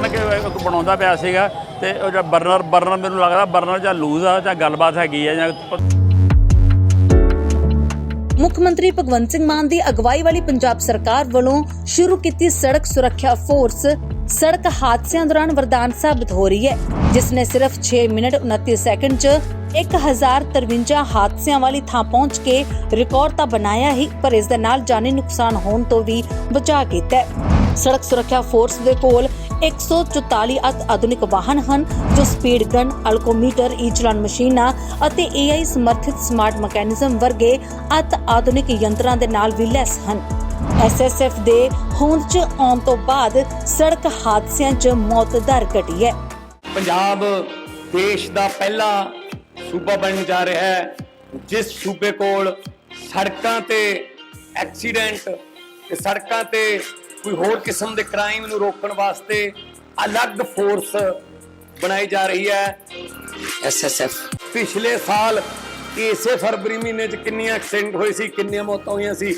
ਆਉਂਦਾ ਪਿਆ ਸੀਗਾ ਤੇ ਉਹ ਜਿਹੜਾ ਬਰਨਰ ਬਰਨਰ ਮੈਨੂੰ ਲੱਗਦਾ ਬਰਨਰ ਜਾਂ ਲੂਜ਼ ਆ, ਜਾਂ ਗੱਲਬਾਤ ਹੈਗੀ ਆ ਜਾਂ ਮੁੱਖ ਮੰਤਰੀ ਭਗਵੰਤ ਸਿੰਘ ਮਾਨ ਦੀ ਅਗਵਾਈ ਵਾਲੀ ਪੰਜਾਬ ਸਰਕਾਰ ਵੱਲੋਂ ਸ਼ੁਰੂ ਕੀਤੀ ਸੜਕ ਸੁਰੱਖਿਆ ਫੋਰਸ। ਸੜਕ ਹਾਦਸਿਆਂ ਦੌਰਾਨ ਵਰਦਾਨ ਸਾਬਤ ਹੋ ਰਹੀ ਹੈ ਜਿਸ ਨੇ ਸਿਰਫ 6 ਮਿੰਟ 29 ਸੈਕਿੰਡ 'ਚ 1053 ਹਾਦਸਿਆਂ ਵਾਲੀ ਥਾਂ ਪਹੁੰਚ ਕੇ ਰਿਕਾਰਡ ਤਾਂ ਬਣਾਇਆ ਹੀ, ਪਰ ਇਸ ਦੇ ਨਾਲ ਜਾਨੀ ਨੁਕਸਾਨ ਹੋਣ ਤੋਂ ਵੀ ਬਚਾ ਕੀਤਾ ਹੈ। ਸੜਕ ਸੁਰੱਖਿਆ ਫੋਰਸ ਦੇ ਕੋਲ 144 ਅਤ ਆਧੁਨਿਕ ਵਾਹਨ ਹਨ, ਜੋ ਸਪੀਡ ਗਨ, ਅਲਕੋਮੀਟਰ, ਈ ਮਸ਼ੀਨਾਂ ਅਤੇ AI ਸਮਰਥਿਤ ਸਮਾਰਟ ਮੈਕੈਨਿਜ਼ਮ ਵਰਗੇ ਅਤ ਆਧੁਨਿਕ ਯੰਤਰਾਂ ਦੇ ਨਾਲ ਵੀ ਲੈਸ ਹਨ। SSF ਦੇ ਹੋਂਦ 'ਚ ਆਉਣ ਤੋਂ ਬਾਅਦ ਸੜਕ ਹਾਦਸਿਆਂ 'ਚ ਮੌਤ ਦਰ ਘਟੀ ਹੈ। ਪੰਜਾਬ ਦੇਸ਼ ਦਾ ਪਹਿਲਾ ਸੂਬਾ ਬਣਨ ਜਾ ਰਿਹਾ ਹੈ, ਜਿਸ ਸੂਬੇ ਕੋਲ ਸੜਕਾਂ ਤੇ ਐਕਸੀਡੈਂਟ ਤੇ ਸੜਕਾਂ ਤੇ ਕੋਈ ਹੋਰ ਕਿਸਮ ਦੇ ਕ੍ਰਾਈਮ ਨੂੰ ਰੋਕਣ ਵਾਸਤੇ ਅਲੱਗ ਫੋਰਸ ਬਣਾਈ ਜਾ ਰਹੀ ਹੈ। ਐਸਐਸਐਫ ਪਿਛਲੇ ਸਾਲ ਇਸੇ ਫਰਵਰੀ ਮਹੀਨੇ 'ਚ ਕਿੰਨੀਆਂ ਐਕਸੀਡੈਂਟ ਹੋਏ ਸੀ, ਕਿੰਨੀਆਂ ਮੌਤਾਂ ਹੋਈਆਂ ਸੀ,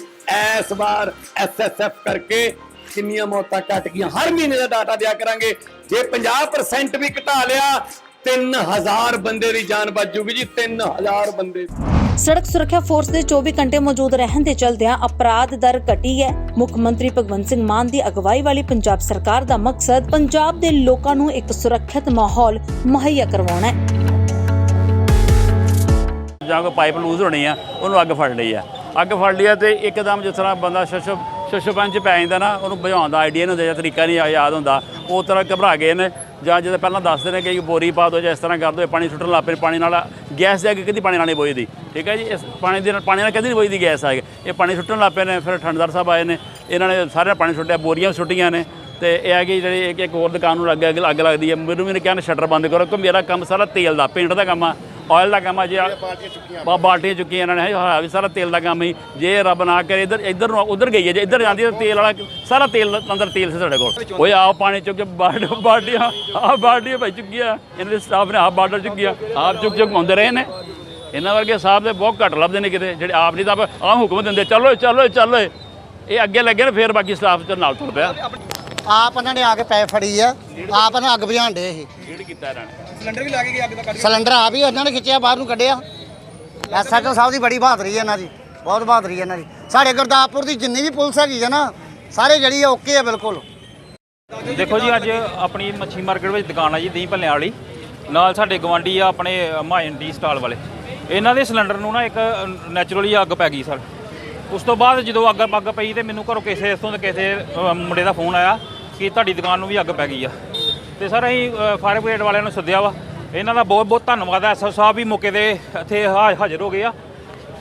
ਇਸ ਵਾਰ ਐਸਐਸਐਫ ਕਰਕੇ ਕਿੰਨੀਆਂ ਮੌਤਾਂ ਘਟ ਗਈਆਂ। ਹਰ ਮਹੀਨੇ ਦਾ ਡਾਟਾ ਦਿਆ ਕਰਾਂਗੇ। ਜੇ 50% ਵੀ ਘਟਾ ਲਿਆ 3000 ਬੰਦੇ ਦੀ ਜਾਨ ਬਚ ਜੂਗੀ ਜੀ 3000 ਬੰਦੇ ਸੜਕ ਸੁਰੱਖਿਆ ਫੋਰਸ ਦੇ 24 ਘੰਟੇ ਮੌਜੂਦ ਰਹਿਣ ਦੇ ਚਲਦਿਆਂ ਅਪਰਾਧ ਦਰ ਘਟੀ ਹੈ। ਮੁੱਖ ਮੰਤਰੀ ਭਗਵੰਤ ਸਿੰਘ ਮਾਨ ਦੀ ਅਗਵਾਈ ਵਾਲੀ ਪੰਜਾਬ ਸਰਕਾਰ ਦਾ ਮਕਸਦ ਪੰਜਾਬ ਦੇ ਲੋਕਾਂ ਨੂੰ ਇੱਕ ਸੁਰੱਖਿਅਤ ਮਾਹੌਲ ਮੁਹੱਈਆ ਕਰਵਾਉਣਾ ਹੈ। ਜਾਂ ਕੋਈ ਪਾਈਪ ਲੂਜ਼ ਹੋਣੀ ਆ, ਉਹਨੂੰ ਅੱਗ ਫੜ ਲਈ ਆ। ਅੱਗ ਫੜ ਲਈ ਆ ਤੇ ਇੱਕਦਮ ਜਿਸ ਤਰ੍ਹਾਂ ਬੰਦਾ ਸ਼ਸ਼ ਸ਼ਸ਼ਪੰਜ ਪੈ ਜਾਂਦਾ ਨਾ, ਉਹਨੂੰ ਬੁਝਾਉਣ ਦਾ ਆਈਡੀਆ ਨਹੀਂ ਹੁੰਦਾ, ਜਾਂ ਤਰੀਕਾ ਨਹੀਂ ਯਾਦ ਹੁੰਦਾ। ਉਹ ਤਰ੍ਹਾਂ ਘਬਰਾ ਗਏ ਨੇ, ਜਾਂ ਜਦੋਂ ਪਹਿਲਾਂ ਦੱਸਦੇ ਨੇ ਕਿ ਬੋਰੀ ਪਾ ਦਿਓ ਜਾਂ ਇਸ ਤਰ੍ਹਾਂ ਕਰ ਦਿਓ ਪਾਣੀ ਸੁੱਟਣ ਲੱਗ ਪਏ ਪਾਣੀ ਨਾਲ ਗੈਸ ਜਾ ਕੇ ਕਦੀ ਪਾਣੀ ਨਾਲ ਨਹੀਂ ਬੋਈਦੀ ਠੀਕ ਹੈ ਜੀ? ਇਸ ਪਾਣੀ ਦੇ ਨਾਲ, ਪਾਣੀ ਨਾਲ ਕਦੀ ਨਹੀਂ ਬੋਈਦੀ ਗੈਸ ਆ ਕੇ। ਇਹ ਪਾਣੀ ਸੁੱਟਣ ਲੱਗ ਪਏ ਨੇ, ਫਿਰ ਠੰਡਦਾਰ ਸਾਹਿਬ ਆਏ ਨੇ, ਇਹਨਾਂ ਨੇ ਸਾਰੇ ਪਾਣੀ ਸੁੱਟਿਆ, ਬੋਰੀਆਂ ਸੁੱਟੀਆਂ ਨੇ, ਤੇ ਇਹ ਹੈ ਕਿ ਜਿਹੜੀ ਇੱਕ ਇੱਕ ਹੋਰ ਦੁਕਾਨ ਨੂੰ ਅੱਗ ਅੱਗ ਅੱਗ ਲੱਗਦੀ ਹੈ। ਮੈਨੂੰ ਵੀ ਨੇ ਕਿਹਾ ਸ਼ਟਰ ਬੰਦ ਕਰੋ ਕਿ ਮੇਰਾ ਕੰਮ ਸਾਰਾ ਤੇਲ ਦਾ, ਪੇਂਟ ਦਾ ਕੰਮ ਆ। ਆਇਲ ਦਾ ਕੰਮ ਆ ਜੇ ਬਾ ਬਾਲਟੀਆਂ ਚੁੱਕੀਆਂ ਇਹਨਾਂ ਨੇ ਹਾਂ ਵੀ ਸਾਰਾ ਤੇਲ ਦਾ ਕੰਮ ਹੀ ਜੇ। ਰੱਬ ਨਾ ਕਰੇ ਇੱਧਰ ਇੱਧਰ ਨੂੰ ਉਧਰ ਗਈ ਹੈ ਜੇ। ਇੱਧਰ ਜਾਂਦੀ ਤਾਂ ਤੇਲ ਵਾਲਾ ਸਾਰਾ ਤੇਲ ਅੰਦਰ ਤੇਲ ਸੀ ਸਾਡੇ ਕੋਲ। ਓਏ ਆਹ ਪਾਣੀ ਚੁੱਕ ਕੇ ਬਾਲਟ ਬਾਲਟੀਆਂ ਆਹ ਬਾਲਟੀਆਂ ਭਾਈ ਚੁੱਕੀਆਂ। ਇਹਨਾਂ ਦੇ ਸਟਾਫ ਨੇ ਆਹ ਬਾਲਟਰ ਚੁੱਕੀਆਂ। ਆਪ ਚੁੱਕ ਚੁੱਕ ਆਉਂਦੇ ਰਹੇ ਨੇ। ਇਹਨਾਂ ਵਰਗੇ ਸਾਹਿਬ ਦੇ ਬਹੁਤ ਘੱਟ ਲੱਭਦੇ ਨੇ ਕਿਤੇ ਜਿਹੜੇ ਆਪ ਨਹੀਂ ਤਾਂ ਆਹ ਹੁਕਮ ਦਿੰਦੇ ਚਲੋ ਚਲੋ ਚਲੋ ਇਹ ਅੱਗੇ ਲੱਗੇ ਨੇ ਫਿਰ ਬਾਕੀ ਸਟਾਫ ਚ ਨਾਲ ਤੁਰ ਪਿਆ। ਆਪ ਉਹਨਾਂ ਨੇ ਆ ਕੇ ਪੈ ਫੜੀ ਆ। ਆਪ ਉਹਨਾਂ ਅੱਗ ਬੁਝਾਉਣ ਦੇ ਸੀ। ਕਿਹੜੀ ਕੀਤਾ ਇਹਨਾਂ ਨੇ? ਸਿਲੰਡਰ ਆਪ ਹੀ ਉਹਨਾਂ ਨੇ ਖਿੱਚਿਆ ਬਾਹਰ ਨੂੰ ਕੱਢਿਆ। ਐਸਐਚਓ ਸਾਹਿਬ ਦੀ ਬੜੀ ਬਹਾਦਰੀ ਹੈ ਇਹਨਾਂ ਦੀ। ਬਹੁਤ ਬਹਾਦਰੀ ਹੈ ਇਹਨਾਂ ਦੀ। ਸਾਡੇ ਗੁਰਦਾਸਪੁਰ ਦੀ ਜਿੰਨੀ ਵੀ ਪੁਲਿਸ ਹੈਗੀ ਹੈ ਨਾ ਸਾਰੇ ਜਿਹੜੀ ਆ ਓਕੇ ਆ ਬਿਲਕੁਲ। ਦੇਖੋ ਜੀ ਅੱਜ ਆਪਣੀ ਮੱਛੀ ਮਾਰਕੀਟ ਵਿੱਚ ਦੁਕਾਨ ਆ ਜੀ ਦਹੀਂ ਭੱਲਿਆਂ ਵਾਲੀ। ਨਾਲ ਸਾਡੇ ਗਵਾਂਡੀ ਆ ਆਪਣੇ ਮਾਇਨ ਟੀ ਸਟਾਲ ਵਾਲੇ। ਇਹਨਾਂ ਦੇ ਸਿਲੰਡਰ ਨੂੰ ਨਾ ਇੱਕ ਨੈਚੁਰਲੀ ਅੱਗ ਪੈ ਗਈ ਸਰ। ਉਸ ਤੋਂ ਬਾਅਦ ਜਦੋਂ ਅੱਗ ਅੱਗ ਪਈ ਤੇ ਮੈਨੂੰ ਘਰੋਂ ਕਿਸੇ ਇਸੋਂ ਦੇ ਕਿਸੇ ਮੁੰਡੇ ਦਾ ਫੋਨ ਆਇਆ। ਕਿ ਤੁਹਾਡੀ ਦੁਕਾਨ ਨੂੰ ਵੀ ਅੱਗ ਪੈ ਗਈ ਆ। ਤੇ ਸਰ, ਅਸੀਂ ਫਾਇਰ ਬ੍ਰਿਗੇਡ ਵਾਲਿਆਂ ਨੂੰ ਸੱਦਿਆ ਵਾ। ਇਹਨਾਂ ਦਾ ਬਹੁਤ ਬਹੁਤ ਧੰਨਵਾਦ ਹੈ ਐਸਓ ਸਾਹਿਬ ਵੀ ਮੌਕੇ ਤੇ ਇੱਥੇ ਹਾ- ਹਾਜ਼ਰ ਹੋ ਗਏ ਆ।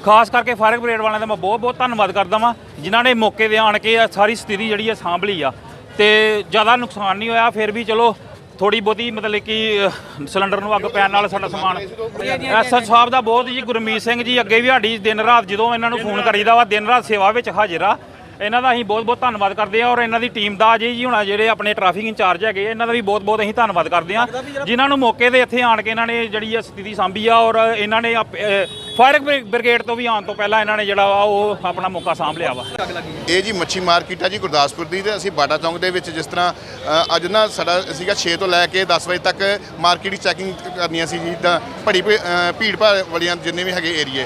ਖਾਸ ਕਰਕੇ ਫਾਇਰ ਬ੍ਰਿਗੇਡ ਵਾਲਿਆਂ ਦਾ ਮੈਂ ਬਹੁਤ ਬਹੁਤ ਧੰਨਵਾਦ ਕਰਦਾ ਵਾਂ, ਜਿਨ੍ਹਾਂ ਨੇ ਮੌਕੇ ਤੇ ਆਣ ਕੇ ਸਾਰੀ ਸਥਿਤੀ ਜਿਹੜੀ ਆ ਸਾਂਭ ਲਈ ਆ। ਤੇ ਜ਼ਿਆਦਾ ਨੁਕਸਾਨ ਨਹੀਂ ਹੋਇਆ, ਫਿਰ ਵੀ ਚਲੋ ਥੋੜੀ ਬਹੁਤੀ ਮਤਲਬ ਕਿ ਸਿਲੰਡਰ ਨੂੰ ਅੱਗ ਪੈਣ ਨਾਲ ਸਾਡਾ ਸਮਾਨ ਐਸਐਚ ਸਾਹਿਬ ਦਾ ਬਹੁਤ ਜੀ, ਗੁਰਮੀਤ ਸਿੰਘ ਜੀ ਅੱਗੇ ਵੀ ਸਾਡੀ ਦਿਨ ਰਾਤ ਜਦੋਂ ਇਹਨਾਂ ਨੂੰ ਫੋਨ ਕਰੀਦਾ ਵਾ, ਦਿਨ ਰਾਤ ਸੇਵਾ ਵਿੱਚ ਹਾਜ਼ਰ ਆ। ਇਹਨਾਂ ਦਾ ਅਸੀਂ ਬਹੁਤ ਬਹੁਤ ਧੰਨਵਾਦ ਕਰਦੇ ਆ ਔਰ ਇਹਨਾਂ ਦੀ ਟੀਮ ਦਾ ਅਜੇ ਜੀ ਹੁਣਾ ਜਿਹੜੇ ਆਪਣੇ ਟ੍ਰੈਫਿਕ ਇੰਚਾਰਜ ਹੈਗੇ ਇਹਨਾਂ ਦਾ ਵੀ ਬਹੁਤ ਬਹੁਤ ਅਸੀਂ ਧੰਨਵਾਦ ਕਰਦੇ ਆ ਜਿਨ੍ਹਾਂ ਨੂੰ ਮੌਕੇ ਤੇ ਇੱਥੇ ਆਣ ਕੇ ਇਹਨਾਂ ਨੇ ਜਿਹੜੀ ਇਹ ਸਥਿਤੀ ਸਾਂਭੀ ਆ ਔਰ ਇਹਨਾਂ ਨੇ ਫਾਇਰ ਬ੍ਰਿਗੇਡ ਤੋਂ ਵੀ ਆਉਣ ਤੋਂ ਪਹਿਲਾਂ ਇਹਨਾਂ ਨੇ ਜਿਹੜਾ ਵਾ ਉਹ ਆਪਣਾ ਮੌਕਾ ਸਾਂਭ ਲਿਆ ਵਾ। ਇਹ ਜੀ ਮੱਛੀ ਮਾਰਕੀਟ ਆ ਜੀ ਗੁਰਦਾਸਪੁਰ ਦੀ ਤੇ ਅਸੀਂ ਬਾਟਾ ਚੌਂਕ ਦੇ ਵਿੱਚ ਜਿਸ ਤਰ੍ਹਾਂ ਅੱਜ ਨਾ ਸਾਡਾ ਸੀਗਾ 6 ਤੋਂ ਲੈ ਕੇ 10 ਵਜੇ ਤੱਕ ਮਾਰਕੀਟ ਦੀ ਚੈਕਿੰਗ ਕਰਨੀਆਂ ਸੀ ਜੀ ਤਾਂ ਭੜੀ ਭੀੜ ਭਾੜ ਵਾਲੀਆਂ ਜਿੰਨੇ ਵੀ ਹੈਗੇ ਏਰੀਏ।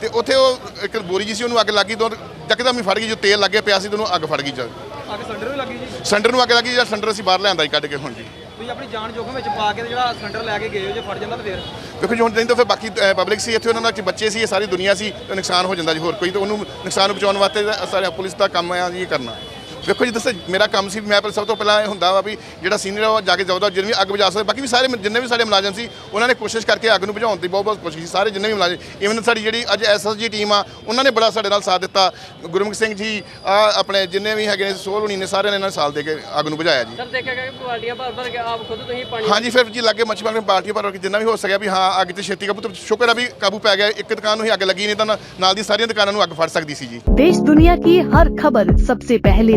ਤੇ ਉੱਥੇ ਉਹ ਇੱਕ ਬੋਰੀ ਜੀ ਸੀ ਉਹਨੂੰ ਅੱਗ ਲੱਗੀ ਤੋਂ ਯਕਦਮ ਹੀ ਫੜ ਗਈ ਜੋ ਤੇਲ ਲੱਗੇ ਪਿਆ ਸੀ ਤੇ ਉਹਨੂੰ ਅੱਗ ਫੜ ਗਈ ਜਦ ਅੱਗ ਸਿਲੰਡਰ ਵੀ ਲੱਗੀ ਜੀ? ਸਿਲੰਡਰ ਨੂੰ ਅੱਗ ਲੱਗੀ ਜਿਹੜਾ ਸਿਲੰਡਰ ਅਸੀਂ ਬਾਹਰ ਲਿਆਂਦਾ ਜੀ ਕੱਢ ਕੇ ਹੁਣ ਜੀ ਤੁਸੀਂ ਆਪਣੀ ਜਾਨ ਜੋਖਮ ਵਿੱਚ ਪਾ ਕੇ ਤੇ ਜਿਹੜਾ ਸਿਲੰਡਰ ਲੈ ਕੇ ਗਏ ਹੋ ਜੇ ਫੜ ਜਾਂਦਾ ਤਾਂ ਫੇਰ? ਦੇਖੋ ਜੀ ਹੁਣ ਨਹੀਂ ਤਾਂ ਫਿਰ ਬਾਕੀ ਪਬਲਿਕ ਸੀ ਇੱਥੇ ਉਹਨਾਂ ਨਾਲ ਬੱਚੇ ਸੀ ਇਹ ਸਾਰੀ ਦੁਨੀਆ ਸੀ ਨੁਕਸਾਨ ਹੋ ਜਾਂਦਾ ਜੀ ਹੋਰ ਕੋਈ ਤਾਂ ਉਹਨੂੰ ਨੁਕਸਾਨ ਨੂੰ ਬਚਾਉਣ ਵਾਸਤੇ ਸਾਰੇ ਪੁਲਿਸ ਦਾ ਕੰਮ ਆ ਜੀ ਇਹ ਕਰਨਾ। ਵੇਖੋ ਜੀ ਦੱਸੋ ਮੇਰਾ ਕੰਮ ਸੀ ਮੈਂ ਪਹਿਲਾਂ ਸਭ ਤੋਂ ਪਹਿਲਾਂ ਇਹ ਹੁੰਦਾ ਵਾ ਵੀ ਜਿਹੜਾ ਸੀਨੀਅਰ ਉਹ ਜਾ ਕੇ ਜਾਉਦਾ ਜਿਹਨੇ ਵੀ ਅੱਗ ਬੁਝਾ ਸਕਦਾ ਬਾਕੀ ਵੀ ਸਾਰੇ ਜਿੰਨੇ ਵੀ ਸਾਡੇ ਮੁਲਾਜ਼ਮ ਸੀ ਉਹਨਾਂ ਨੇ ਕੋਸ਼ਿਸ਼ ਕਰਕੇ ਅੱਗ ਨੂੰ ਬੁਝਾਉਣ ਦੀ ਬਹੁਤ ਬਹੁਤ ਕੋਸ਼ਿਸ਼ ਕੀਤੀ ਸਾਰੇ ਜਿੰਨੇ ਵੀ ਮੁਲਾਜ਼ਮ ਇਵਨ ਸਾਡੀ ਜਿਹੜੀ ਅੱਜ ਐਸਐਸਜੀ ਟੀਮ ਆ ਉਹਨਾਂ ਨੇ ਬੜਾ ਸਾਡੇ ਨਾਲ ਸਾਥ ਦਿੱਤਾ। ਗੁਰਮੁਖ ਸਿੰਘ ਜੀ ਆ ਆਪਣੇ ਜਿੰਨੇ ਵੀ ਹੈਗੇ ਨੇ ਸੋਲ ਹੁਣੀ ਨੇ ਸਾਰਿਆਂ ਨੇ ਨਾਲ ਸਾਲ ਦੇ ਕੇ ਅੱਗ ਨੂੰ ਬੁਝਾਇਆ ਜੀ। ਸਰ ਦੇਖਿਆ ਕਿ ਪਾਰਟੀਆਂ ਭਰ ਭਰ ਕੇ ਆਪ ਖੁਦ ਤੁਸੀਂ ਪਾਣੀ ਹਾਂਜੀ ਫਿਰ ਜੀ ਲੱਗੇ ਮੱਛੀ ਪਾਲਣ ਪਾਰਟੀ ਭਰ ਕੇ ਜਿੰਨਾ ਵੀ ਹੋ ਸਕਿਆ ਵੀ ਹਾਂ ਅੱਗ ਤੇ ਛੇਤੀ ਕਾਬੂ ਸ਼ੁਕਰ ਆ ਵੀ ਕਾਬੂ ਪੈ ਗਿਆ ਇੱਕ ਦੁਕਾਨ ਨੂੰ ਹੀ ਅੱਗ ਲੱਗੀ ਨਹੀਂ ਤਾਂ ਨਾਲ ਦੀ ਸਾਰੀਆਂ ਦੁਕਾਨਾਂ ਨੂੰ ਅੱਗ ਫੜ ਸਕਦੀ ਸੀ ਜੀ। ਦੇਸ਼ ਦੁਨੀਆ ਕੀ ਹਰ ਖਬਰ ਸਭ ਤੋਂ ਪਹਿਲੇ